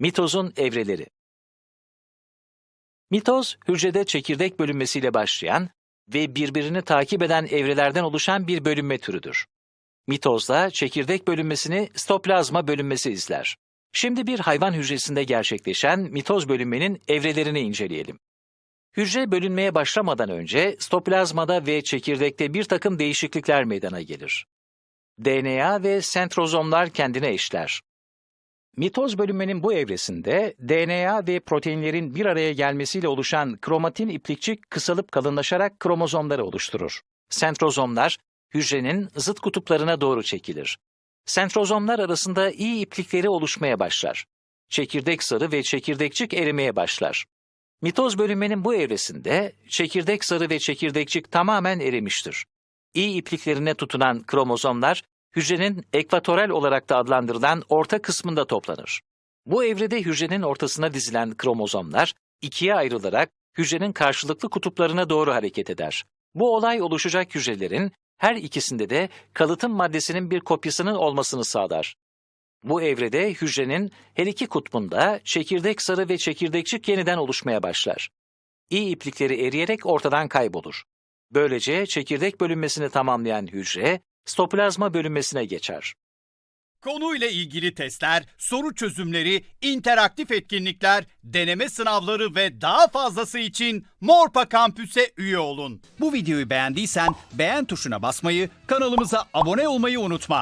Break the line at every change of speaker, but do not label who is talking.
Mitozun evreleri Mitoz, hücrede çekirdek bölünmesiyle başlayan ve birbirini takip eden evrelerden oluşan bir bölünme türüdür. Mitozda çekirdek bölünmesini stoplazma bölünmesi izler. Şimdi bir hayvan hücresinde gerçekleşen mitoz bölünmenin evrelerini inceleyelim. Hücre bölünmeye başlamadan önce stoplazmada ve çekirdekte bir takım değişiklikler meydana gelir. DNA ve sentrozomlar kendine eşler. Mitoz bölünmenin bu evresinde DNA ve proteinlerin bir araya gelmesiyle oluşan kromatin iplikçik kısalıp kalınlaşarak kromozomları oluşturur. Sentrozomlar hücrenin zıt kutuplarına doğru çekilir. Sentrozomlar arasında iyi iplikleri oluşmaya başlar. Çekirdek sarı ve çekirdekçik erimeye başlar. Mitoz bölünmenin bu evresinde çekirdek sarı ve çekirdekçik tamamen erimiştir. İyi ipliklerine tutunan kromozomlar hücrenin ekvatoral olarak da adlandırılan orta kısmında toplanır. Bu evrede hücrenin ortasına dizilen kromozomlar ikiye ayrılarak hücrenin karşılıklı kutuplarına doğru hareket eder. Bu olay oluşacak hücrelerin her ikisinde de kalıtım maddesinin bir kopyasının olmasını sağlar. Bu evrede hücrenin her iki kutbunda çekirdek sarı ve çekirdekçik yeniden oluşmaya başlar. İyi iplikleri eriyerek ortadan kaybolur. Böylece çekirdek bölünmesini tamamlayan hücre, stoplazma bölünmesine geçer.
Konuyla ilgili testler, soru çözümleri, interaktif etkinlikler, deneme sınavları ve daha fazlası için Morpa Kampüs'e üye olun. Bu videoyu beğendiysen beğen tuşuna basmayı, kanalımıza abone olmayı unutma.